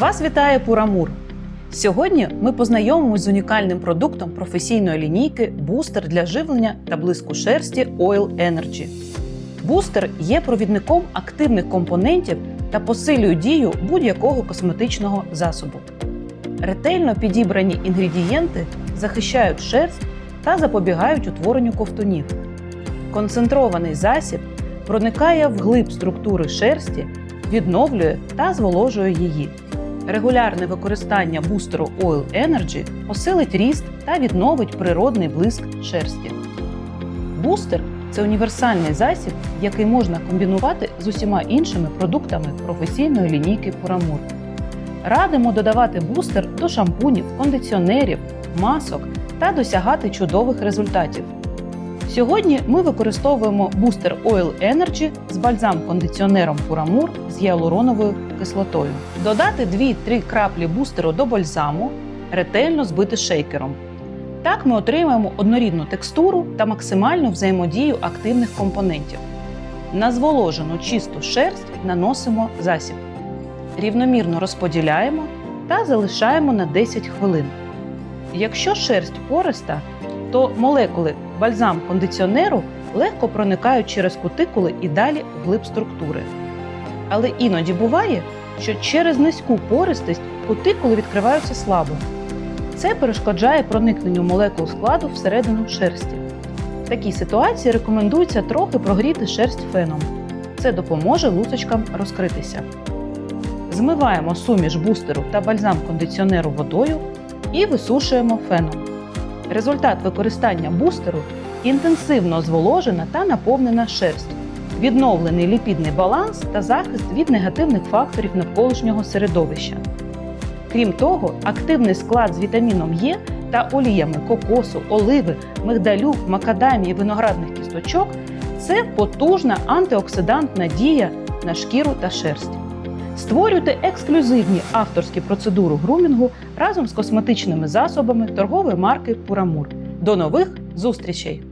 Вас вітає Пурамур. Сьогодні ми познайомимось з унікальним продуктом професійної лінійки бустер для живлення та блиску шерсті Oil Energy. Бустер є провідником активних компонентів та посилює дію будь-якого косметичного засобу. Ретельно підібрані інгредієнти захищають шерсть та запобігають утворенню ковтунів. Концентрований засіб проникає в глиб структури шерсті, відновлює та зволожує її. Регулярне використання бустеру Oil Energy посилить ріст та відновить природний блиск шерсті. Бустер це універсальний засіб, який можна комбінувати з усіма іншими продуктами професійної лінійки Puramour. Радимо додавати бустер до шампунів, кондиціонерів, масок та досягати чудових результатів. Сьогодні ми використовуємо бустер Oil Energy з бальзам-кондиціонером Puramour з гіалуроновою кислотою. Додати 2-3 краплі бустеру до бальзаму, ретельно збити шейкером. Так ми отримаємо однорідну текстуру та максимальну взаємодію активних компонентів. На зволожену чисту шерсть наносимо засіб. Рівномірно розподіляємо та залишаємо на 10 хвилин. Якщо шерсть пориста, то молекули бальзам кондиціонеру легко проникають через кутикули і далі в глиб структури. Але іноді буває, що через низьку пористість кутикули відкриваються слабо. Це перешкоджає проникненню молекул складу всередину шерсті. В такій ситуації рекомендується трохи прогріти шерсть феном. Це допоможе лусочкам розкритися. Змиваємо суміш бустеру та бальзам кондиціонеру водою і висушуємо феном. Результат використання бустеру інтенсивно зволожена та наповнена шерсть, відновлений ліпідний баланс та захист від негативних факторів навколишнього середовища. Крім того, активний склад з вітаміном Е та оліями кокосу, оливи, мигдалю, макадамії, виноградних кісточок це потужна антиоксидантна дія на шкіру та шерсть. Створюйте ексклюзивні авторські процедури грумінгу разом з косметичними засобами торгової марки Пурамур. До нових зустрічей!